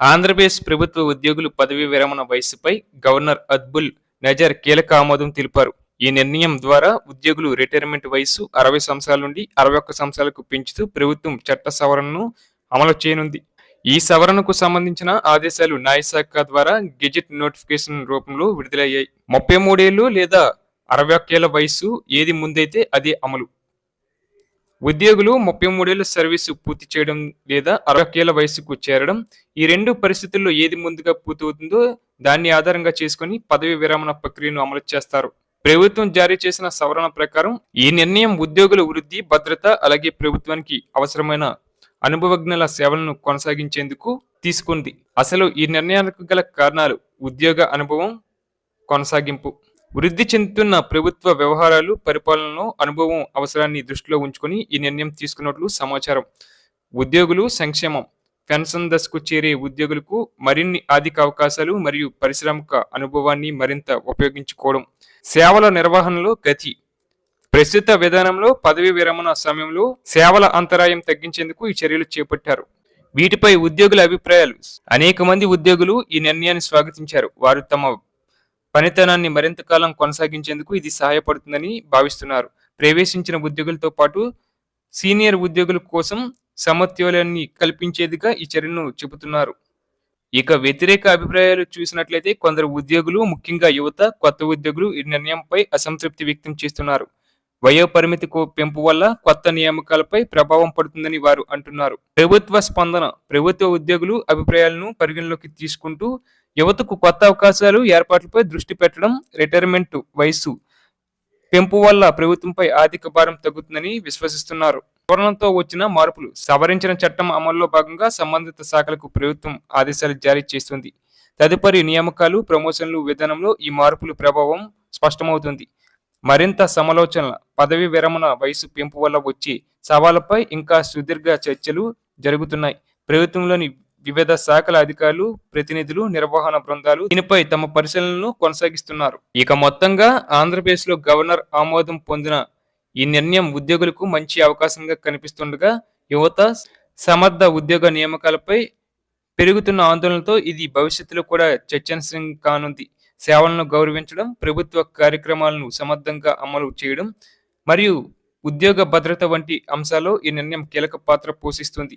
ఆంధ్రప్రదేశ్ ప్రభుత్వ ఉద్యోగులు పదవీ విరమణ వయసుపై గవర్నర్ అద్బుల్ నజర్ కీలక ఆమోదం తెలిపారు. ఈ నిర్ణయం ద్వారా ఉద్యోగులు రిటైర్మెంట్ వయసు అరవై సంవత్సరాల నుండి అరవై ఒక్క సంవత్సరాలకు పెంచుతూ ప్రభుత్వం చట్ట సవరణను అమలు చేయనుంది. ఈ సవరణకు సంబంధించిన ఆదేశాలు న్యాయశాఖ ద్వారా గెజెట్ నోటిఫికేషన్ రూపంలో విడుదలయ్యాయి. ముప్పై మూడేళ్ళు లేదా అరవై ఒక్కేళ్ళ వయసు ఏది ముందైతే అదే అమలు. ఉద్యోగులు ముప్పై మూడేళ్ళ సర్వీసు పూర్తి చేయడం లేదా అరవై ఒక్కేళ్ళ వయసుకు చేరడం ఈ రెండు పరిస్థితుల్లో ఏది ముందుగా పూర్తవుతుందో దాన్ని ఆధారంగా చేసుకుని పదవి విరమణ ప్రక్రియను అమలు చేస్తారు. ప్రభుత్వం జారీ చేసిన సవరణ ప్రకారం ఈ నిర్ణయం ఉద్యోగుల వృద్ధి భద్రత అలాగే ప్రభుత్వానికి అవసరమైన అనుభవజ్ఞుల సేవలను కొనసాగించేందుకు తీసుకుంది. అసలు ఈ నిర్ణయాలకు గల కారణాలు ఉద్యోగ అనుభవం కొనసాగింపు. వృద్ధి చెందుతున్న ప్రభుత్వ వ్యవహారాలు పరిపాలనలో అనుభవం అవసరాన్ని దృష్టిలో ఉంచుకొని ఈ నిర్ణయం తీసుకున్నట్లు సమాచారం. ఉద్యోగులు సంక్షేమం. పెన్షన్ దశకు చేరే ఉద్యోగులకు మరిన్ని ఆర్థిక అవకాశాలు మరియు పారిశ్రామిక అనుభవాన్ని మరింత ఉపయోగించుకోవడం. సేవల నిర్వహణలో గతి. ప్రస్తుత విధానంలో పదవీ విరమణ సమయంలో సేవల అంతరాయం తగ్గించేందుకు ఈ చర్యలు చేపట్టారు. వీటిపై ఉద్యోగుల అభిప్రాయాలు. అనేక మంది ఉద్యోగులు ఈ నిర్ణయాన్ని స్వాగతించారు. వారు తమ పనితనాన్ని మరింత కాలం కొనసాగించేందుకు ఇది సహాయపడుతుందని భావిస్తున్నారు. ప్రవేశించిన ఉద్యోగులతో పాటు సీనియర్ ఉద్యోగుల కోసం సమత్యోలాన్ని కల్పించేదిగా ఈ చర్యను చెబుతున్నారు. ఇక వ్యతిరేక అభిప్రాయాలు చూసినట్లయితే కొందరు ఉద్యోగులు ముఖ్యంగా యువత కొత్త ఉద్యోగులు ఈ నిర్ణయంపై అసంతృప్తి వ్యక్తం చేస్తున్నారు. వయో పరిమితి పెంపు వల్ల కొత్త నియామకాలపై ప్రభావం పడుతుందని వారు అంటున్నారు. ప్రభుత్వ స్పందన ప్రభుత్వ ఉద్యోగులు అభిప్రాయాలను పరిగణలోకి తీసుకుంటూ యువతకు కొత్త అవకాశాలు ఏర్పాట్లపై దృష్టి పెట్టడం రిటైర్మెంట్ వయసు పెంపు వల్ల ప్రభుత్వంపై ఆర్థిక భారం తగ్గుతుందని విశ్వసిస్తున్నారు. సవరణతో వచ్చిన మార్పులు సవరించిన చట్టం అమల్లో భాగంగా సంబంధిత శాఖలకు ప్రభుత్వం ఆదేశాలు జారీ చేస్తుంది. తదుపరి నియామకాలు ప్రమోషన్లు విధానంలో ఈ మార్పుల ప్రభావం స్పష్టమవుతుంది. మరింత సమాలోచనల పదవి విరమణ వయసు పెంపు వల్ల వచ్చే సవాళ్ళపై ఇంకా సుదీర్ఘ చర్చలు జరుగుతున్నాయి. ప్రభుత్వంలోని వివిధ శాఖల అధికారులు ప్రతినిధులు నిర్వహణ బృందాలు దీనిపై తమ పరిశీలనలు కొనసాగిస్తున్నారు. ఇక మొత్తంగా ఆంధ్రప్రదేశ్లో గవర్నర్ ఆమోదం పొందిన ఈ నిర్ణయం ఉద్యోగులకు మంచి అవకాశంగా కనిపిస్తుండగా యువత సమర్థ ఉద్యోగ నియామకాలపై పెరుగుతున్న ఆందోళనతో ఇది భవిష్యత్తులో కూడా చర్చనీయం కానుంది. సేవలను గౌరవించడం ప్రభుత్వ కార్యక్రమాలను సమర్థంగా అమలు చేయడం మరియు ఉద్యోగ భద్రత వంటి అంశాల్లో ఈ నిర్ణయం కీలక పాత్ర పోషిస్తుంది.